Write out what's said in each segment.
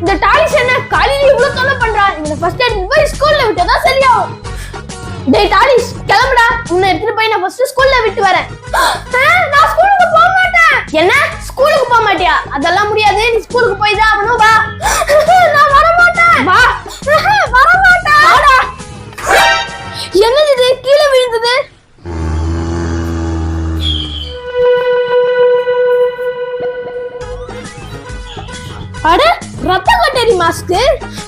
இந்த டாலிஸ் என்ன காலையில இவ்வளவு தொல்லை பண்றான் இவனை ஃபர்ஸ்ட் எடுத்து போய் ஸ்கூல்ல விட்டதா சரியாகும் டேய் டாலிஸ் கிளம்புடா. உன்னை எடுத்துட்டு போய் நான் ஃபர்ஸ்ட் ஸ்கூல்ல விட்டு வரேன். நான் ஸ்கூலுக்கு போக மாட்டேன். என்ன? ஸ்கூலுக்கு போக மாட்டியா? அதெல்லாம் முடியாது. நீ ஸ்கூலுக்கு போய் தான் ஆகணும். வா. நான் வர மாட்டேன். வா. வர மாட்டேன். வாடா. என்னது இது? கீழே விழுந்தது. அட ரத்த கட்டேரி மாஸ்க்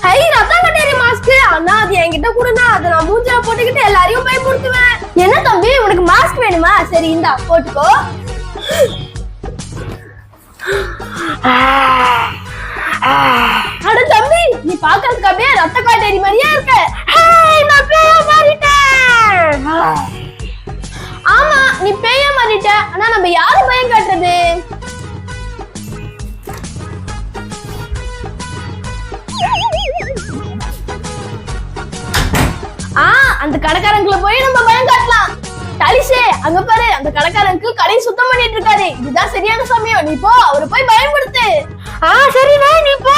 ஹை ரத்த கட்டேரி மாஸ்க் அண்ணா அது என்கிட்ட கொடுனா அதை நான் மூஞ்சில போட்டுக்கிட்டு எல்லாரையும் பயமுறுத்துவேன். என்ன தம்பி உனக்கு மாஸ்க் வேணுமா? சரி இந்தா போட்டுக்கோ. அட தம்பி நீ பாக்குறதுக்கு அப்படியே ரத்த காட்டேரி மாதிரியே இருக்க. நான் பேயா மாறிட்டேன். ஆமா நீ பேயா மாறிட்ட. ஆனா நம்ம யாரு பயம் காட்டுறது? அந்த கடைக்காரங்களை போய் நம்ம பயம் காட்டலாம். தலிஷே அங்க பாரு அந்த கடைக்காரனுக்கு கடை சுத்தம் பண்ணிட்டு இருக்காரு. இதுதான் சரியான சமயம். நீ போ அவரை போய் பயன்படுத்து. ஆ சரிண்ணா நீ போ.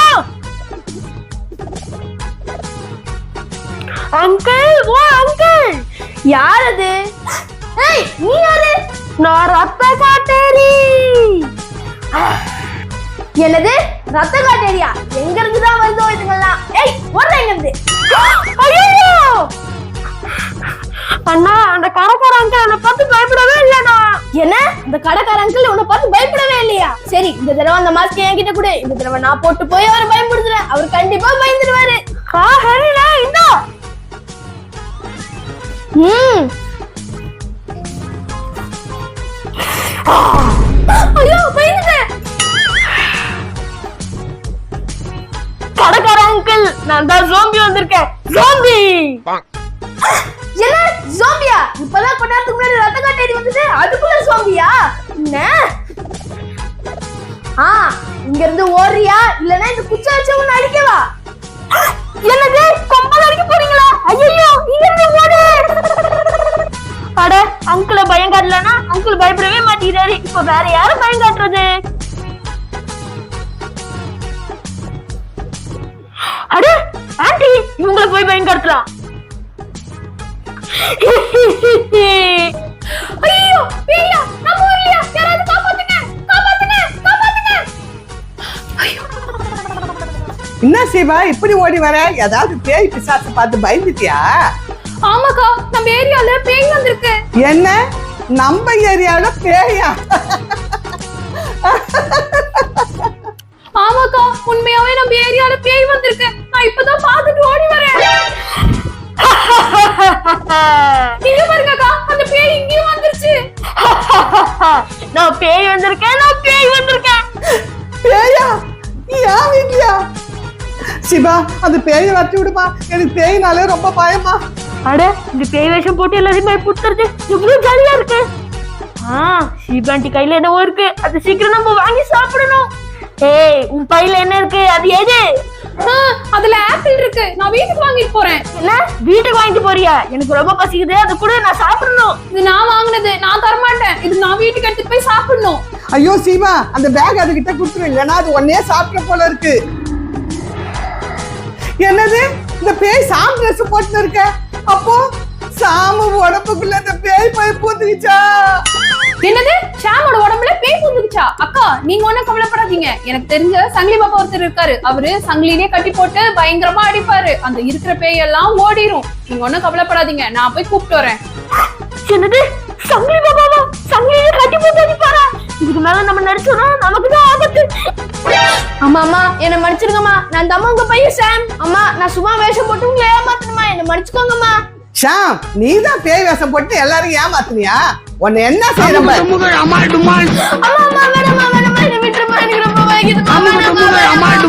அங்கிள் ஓ அங்கிள். யார் அது? ஏய் நீ யாரு? நான் ரத்த காட்டேரி. என்னது? ரத்த காட்டேரியா? எங்க இருந்து தான் வருதோ இதுங்கெல்லாம்? ஏய் ஓடுற எங்க இருந்து. ஐயோ! அண்ணா அந்த கடைக்கார அங்கிள் உன்னை பார்த்து பயப்படவே இல்லைண்ணா. என்ன? இந்த கடைக்கார அங்கிள் உன்னை பார்த்து பயப்படவே இல்லையா? சரி இந்த தடவை அந்த மாஸ்க் என்கிட்ட கொடு. இந்த தடவை நான் போட்டு போய் அவரை பயன்படுத்துறேன் அவர் கண்டிப்பா பயந்துடுவாரு ஆ சரிண்ணா இந்தா. ம். ஐயோ பயந்துட்டேன். கடைக்கார அங்கிள் நான் தான் ஜோம்பி வந்திருக்கேன். ஜோம்பி ஜோம்பியா இப்பதான் கொஞ்ச நேரத்துக்கு முன்னாடி ரத்த காட்டேரி வந்தது அதுக்குள்ள ஜோம்பியா என்ன? ஆ இங்க இருந்து ஓடுறியா? இல்லனா இந்த குச்சை வச்சு உன்னை அடிக்கவா? என்னது? கொம்பல் அடிக்க போறீங்களா? ஐயோ இங்க இருந்து ஓடு! அட அங்கிள பயம் காட்டலனா அங்கிள் பயப்படவே மாட்டேங்கிறாரு. இப்ப வேற யாரும் பயம் காட்டுறது? அட ஆண்டி இவங்களை போய் பயன்படுத்தலாம் ஐயோ பேயா நம்ம ஊர்லயா? யாராவது காப்பாத்துங்க காப்பாத்துங்க காப்பாத்துங்க. ஐயோ. என்ன சிவா இப்படி ஓடி வர? ஏதாவது பேய் பிசாசு பார்த்து பயந்துட்டியா? ஆமாக்கா நம்ம ஏரியால பேய் வந்திருக்கு. என்ன? நம்ம ஏரியாவுல பேயா? நான் பேய் வந்திருக்கேன் நான் பேய் வந்திருக்கேன். பேயா? நீ ஏன் வீட்லயா சிவா அந்த பேயை வச்சு விடுமா. எனக்கு பேயினாலே ரொம்ப பயமா. அட இந்த பேய் வேஷம் போட்டு எல்லாரையும் பயப்படுத்துறது எவ்வளவு ஜாலியா இருக்கு. ஆ சிபாண்டி கையில என்னவோ இருக்கு. அது சீக்கிரம் நம்ம வாங்கி சாப்பிடணும். ஏய் உன் பையில என்ன இருக்கு? அது எது? அதுல ஆப்பிள் இருக்கு. நான் வீட்டுக்கு வாங்கிட்டு போறேன். என்ன? வீட்டுக்கு வாங்கிட்டு போறியா? எனக்கு ரொம்ப பசிக்குது. அது கூட நான் சாப்பிடணும். இது நான் வாங்குனது நான் தர மாட்டேன் இது நான் வீட்டுக்கு எடுத்துட்டு போய் சாப்பிடணும். ஐயோ சீமா அந்த பேக் அதுகிட்ட கொடுத்துரு. இல்லைன்னா அது ஒன்னே சாப்பிட்ட போல இருக்கு. என்னது? இந்த பேய் சாம் ட்ரெஸ் போட்டு இருக்க. அப்போ சாமு உடம்புக்குள்ள இந்த பேய் போய் பூத்துக்கிச்சா என்னது? ஷாமோட உடம்புல பேய் புந்துக்குச்சா அக்கா நீங்க ஒண்ணும் கவலைப்படாதீங்க. எனக்கு தெரிஞ்ச சங்கிலி பாப்பா ஒருத்தர் இருக்காரு. அவரு சங்கிலிலே கட்டி போட்டு பயங்கரமா அடிப்பாரு. அந்த இருக்கிற பேய் எல்லாம் ஓடிரும். நீங்க ஒண்ணும் கவலைப்படாதீங்க. நான் போய் கூப்பிட்டு வரேன். என்னது? சங்கிலி பாபாவா சங்கிலிலே கட்டி போட்டு அடிப்பாரா இதுக்கு மேல நம்ம நடிச்சோம்னா நமக்கு தான் ஆபத்து அம்மா அம்மா என்ன மன்னிச்சிருங்கம்மா நான் தம்மா உங்க பையன் சாம் அம்மா நான் சும்மா வேஷம் போட்டு உங்களை ஏமாத்தணுமா என்ன மன்னிச்சுக்கோங்கம்மா ஷாம் நீ தான் பேய் வேஷம் போட்டு எல்லாரும் ஏமாத்துனியா உன்னை என்ன செய்யற அம்மா அம்மா வேணாம்மா வேணாம்மா என்ன விட்டுருமா எனக்கு ரொம்ப